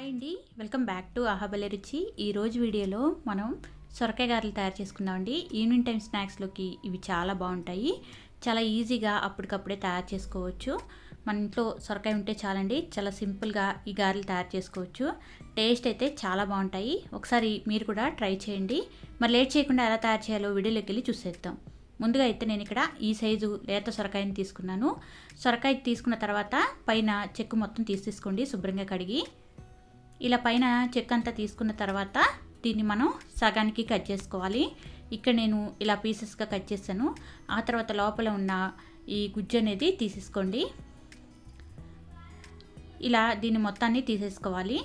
Hi అండి. Welcome back to అహాబలి రుచి. ఈరోజు వీడియోలో మనం సొరకాయ గారెలు తయారు చేసుకుందామండి ఈవినింగ్ టైం స్నాక్స్లోకి ఇవి చాలా బాగుంటాయి. చాలా ఈజీగా అప్పటికప్పుడే తయారు చేసుకోవచ్చు. మన ఇంట్లో సొరకాయ ఉంటే చాలండి చాలా సింపుల్గా ఈ గారెలు తయారు చేసుకోవచ్చు. టేస్ట్ అయితే చాలా బాగుంటాయి. ఒకసారి మీరు కూడా ట్రై చేయండి. మరి లేట్ చేయకుండా ఎలా తయారు చేయాలో వీడియోలోకి వెళ్ళి చూసేద్దాం. ముందుగా అయితే నేను ఇక్కడ ఈ సైజు లేత సొరకాయని తీసుకున్నాను. సొరకాయ తీసుకున్న తర్వాత పైన చెక్కు మొత్తం తీసేసుకోండి శుభ్రంగా కడిగి. ఇలా పైన చెక్క అంతా తీసుకున్న తర్వాత దీన్ని మనం సగానికి కట్ చేసుకోవాలి. ఇక్కడ నేను ఇలా పీసెస్గా కట్ చేశాను. ఆ తర్వాత లోపల ఉన్న ఈ గుజ్జు అనేది తీసేసుకోండి. ఇలా దీన్ని మొత్తాన్ని తీసేసుకోవాలి.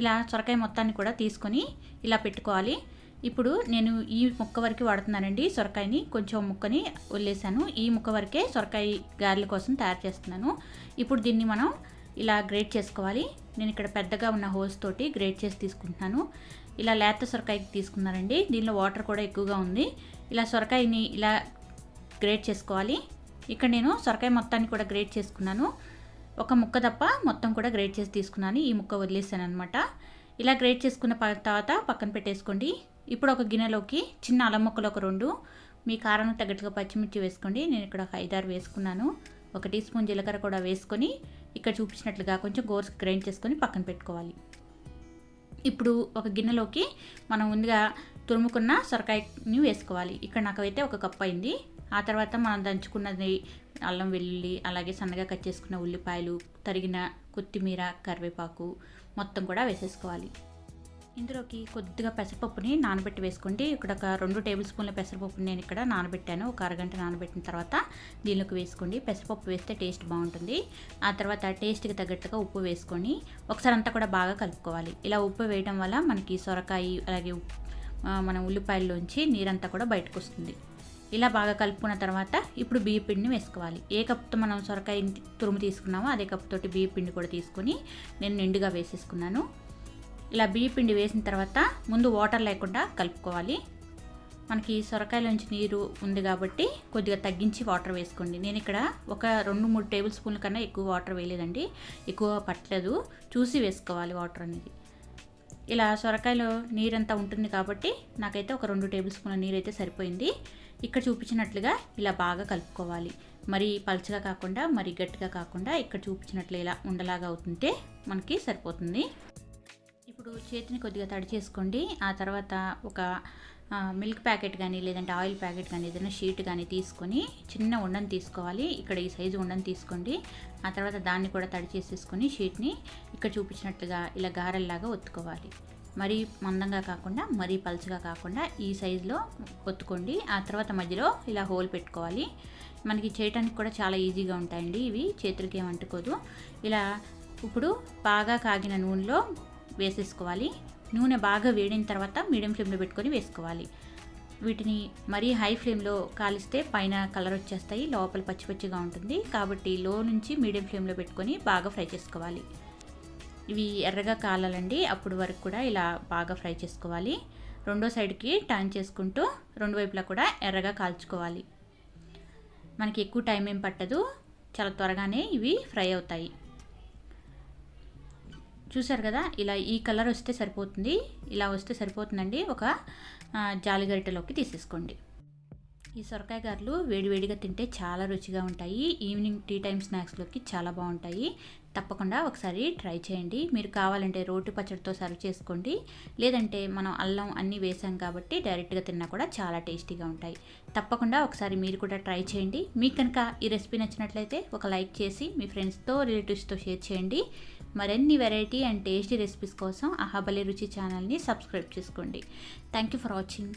ఇలా సొరకాయ మొత్తాన్ని కూడా తీసుకొని ఇలా పెట్టుకోవాలి. ఇప్పుడు నేను ఈ ముక్క వరకు వాడుతున్నానండి సొరకాయని. కొంచెం ముక్కని వదిలేసాను ఈ ముక్క వరకే సొరకాయ గారెల కోసం తయారు చేస్తున్నాను. ఇప్పుడు దీన్ని మనం ఇలా గ్రేట్ చేసుకోవాలి. నేను ఇక్కడ పెద్దగా ఉన్న హోస్ తోటి గ్రేట్ చేసి తీసుకుంటున్నాను. ఇలా లేత సొరకాయకి తీసుకున్నానండి దీనిలో వాటర్ కూడా ఎక్కువగా ఉంది. ఇలా సొరకాయని ఇలా గ్రేట్ చేసుకోవాలి. ఇక్కడ నేను సొరకాయ మొత్తాన్ని కూడా గ్రేట్ చేసుకున్నాను. ఒక ముక్క తప్ప మొత్తం కూడా గ్రేట్ చేసి తీసుకున్నాను. ఈ ముక్క వదిలేసాను అనమాట ఇలా గ్రేట్ చేసుకున్న తర్వాత పక్కన పెట్టేసుకోండి. ఇప్పుడు ఒక గిన్నెలోకి చిన్న అల్లం ముక్కలు ఒక రెండు మీ కారానికి తగ్గట్టుగా పచ్చిమిర్చి వేసుకోండి. నేను ఇక్కడ ఒక ఐదారు వేసుకున్నాను. ఒక టీ స్పూన్ జీలకర్ర కూడా వేసుకొని ఇక్కడ చూపించినట్లుగా కొంచెం గోర్స్ గ్రైండ్ చేసుకొని పక్కన పెట్టుకోవాలి. ఇప్పుడు ఒక గిన్నెలోకి మనం ముందుగా తురుముకున్న సొరకాయని వేసుకోవాలి. ఇక్కడ నాకైతే ఒక కప్ అయింది. ఆ తర్వాత మనం దంచుకున్నది అల్లం వెల్లుల్లి అలాగే సన్నగా కట్ చేసుకున్న ఉల్లిపాయలు తరిగిన కొత్తిమీర కరివేపాకు మొత్తం కూడా వేసేసుకోవాలి. ఇందులోకి కొద్దిగా పెసరపప్పుని నానబెట్టి వేసుకోండి. ఇక్కడ ఒక రెండు టేబుల్ స్పూన్ల పెసరపప్పుని నేను ఇక్కడ నానబెట్టాను. ఒక అరగంట నానబెట్టిన తర్వాత దీనిలోకి వేసుకోండి. పెసరపప్పు వేస్తే టేస్ట్ బాగుంటుంది. ఆ తర్వాత టేస్ట్కి తగ్గట్టుగా ఉప్పు వేసుకొని ఒకసారి అంతా కూడా బాగా కలుపుకోవాలి. ఇలా ఉప్పు వేయడం వల్ల మనకి సొరకాయ అలాగే మన ఉల్లిపాయల్లోంచి నీరంతా కూడా బయటకు వస్తుంది. ఇలా బాగా కలుపుకున్న తర్వాత ఇప్పుడు బియ్య పిండిని వేసుకోవాలి. ఏ కప్తో మనం సొరకాయ తురుము తీసుకున్నామో అదే కప్పుతోటి బియ్య పిండి కూడా తీసుకొని నేను నిండుగా వేసేసుకున్నాను. ఇలా బియ్య పిండి వేసిన తర్వాత ముందు వాటర్ లేకుండా కలుపుకోవాలి. మనకి సొరకాయలోంచి నీరు ఉంది కాబట్టి కొద్దిగా తగ్గించి వాటర్ వేసుకోండి. నేను ఇక్కడ ఒక రెండు మూడు టేబుల్ స్పూన్ల కన్నా ఎక్కువ వాటర్ వేయలేదండి. ఎక్కువ పట్టలేదు. చూసి వేసుకోవాలి వాటర్ అనేది. ఇలా సొరకాయలో నీరంతా ఉంటుంది కాబట్టి నాకైతే ఒక రెండు టేబుల్ స్పూన్ల నీరు అయితే సరిపోయింది. ఇక్కడ చూపించినట్లుగా ఇలా బాగా కలుపుకోవాలి. మరి పలుచగా కాకుండా మరి గట్టిగా కాకుండా ఇక్కడ చూపించినట్లు ఇలా ఉండలాగా అవుతుంటే మనకి సరిపోతుంది. ఇప్పుడు చేతిని కొద్దిగా తడి చేసుకోండి. ఆ తర్వాత ఒక మిల్క్ ప్యాకెట్ కానీ లేదంటే ఆయిల్ ప్యాకెట్ కానీ ఏదైనా షీట్ కానీ తీసుకొని చిన్న ఉండని తీసుకోవాలి. ఇక్కడ ఈ సైజు ఉండని తీసుకోండి. ఆ తర్వాత దాన్ని కూడా తడి చేసేసుకొని షీట్ని ఇక్కడ చూపించినట్లుగా ఇలా గారెల్లాగా ఒత్తుకోవాలి. మరీ మందంగా కాకుండా మరీ పలుచగా కాకుండా ఈ సైజులో ఒత్తుకోండి. ఆ తర్వాత మధ్యలో ఇలా హోల్ పెట్టుకోవాలి. మనకి చేయడానికి కూడా చాలా ఈజీగా ఉంటాయండి ఇవి. చేతులకి ఏం అంటుకోదు. ఇలా ఇప్పుడు బాగా కాగిన నూనెలో వేసేసుకోవాలి. నూనె బాగా వేడిన తర్వాత మీడియం ఫ్లేమ్లో పెట్టుకొని వేసుకోవాలి. వీటిని మరీ హై ఫ్లేమ్లో కాలిస్తే పైన కలర్ వచ్చేస్తాయి లోపల పచ్చి పచ్చిగా ఉంటుంది. కాబట్టి లో నుంచి మీడియం ఫ్లేమ్లో పెట్టుకొని బాగా ఫ్రై చేసుకోవాలి. ఇవి ఎర్రగా కాలాలండి. అప్పుడు వరకు కూడా ఇలా బాగా ఫ్రై చేసుకోవాలి. రెండో సైడ్కి టర్న్ చేసుకుంటూ రెండు వైపులా కూడా ఎర్రగా కాల్చుకోవాలి. మనకి ఎక్కువ టైం ఏం పట్టదు. చాలా త్వరగానే ఇవి ఫ్రై అవుతాయి. చూసారు కదా? ఇలా ఈ కలర్ వస్తే సరిపోతుంది ఇలా వస్తే సరిపోతుందండి. ఒక జాలిగరిటలోకి తీసేసుకోండి. ఈ సొరకాయ గారెలు వేడివేడిగా తింటే చాలా రుచిగా ఉంటాయి. ఈవినింగ్ టీ టైం స్నాక్స్లోకి చాలా బాగుంటాయి. తప్పకుండా ఒకసారి ట్రై చేయండి. మీరు కావాలంటే రోటి పచ్చడితో సర్వ్ చేసుకోండి. లేదంటే మనం అల్లం అన్నీ వేసాం కాబట్టి డైరెక్ట్గా తిన్నా కూడా చాలా టేస్టీగా ఉంటాయి. తప్పకుండా ఒకసారి మీరు కూడా ట్రై చేయండి. మీకు కనుక ఈ రెసిపీ నచ్చినట్లయితే ఒక లైక్ చేసి మీ ఫ్రెండ్స్తో రిలేటివ్స్తో షేర్ చేయండి. మరిన్ని వెరైటీ అండ్ టేస్టీ రెసిపీస్ కోసం అహాబలి రుచి ఛానల్ని సబ్స్క్రైబ్ చేసుకోండి. Thank you for watching.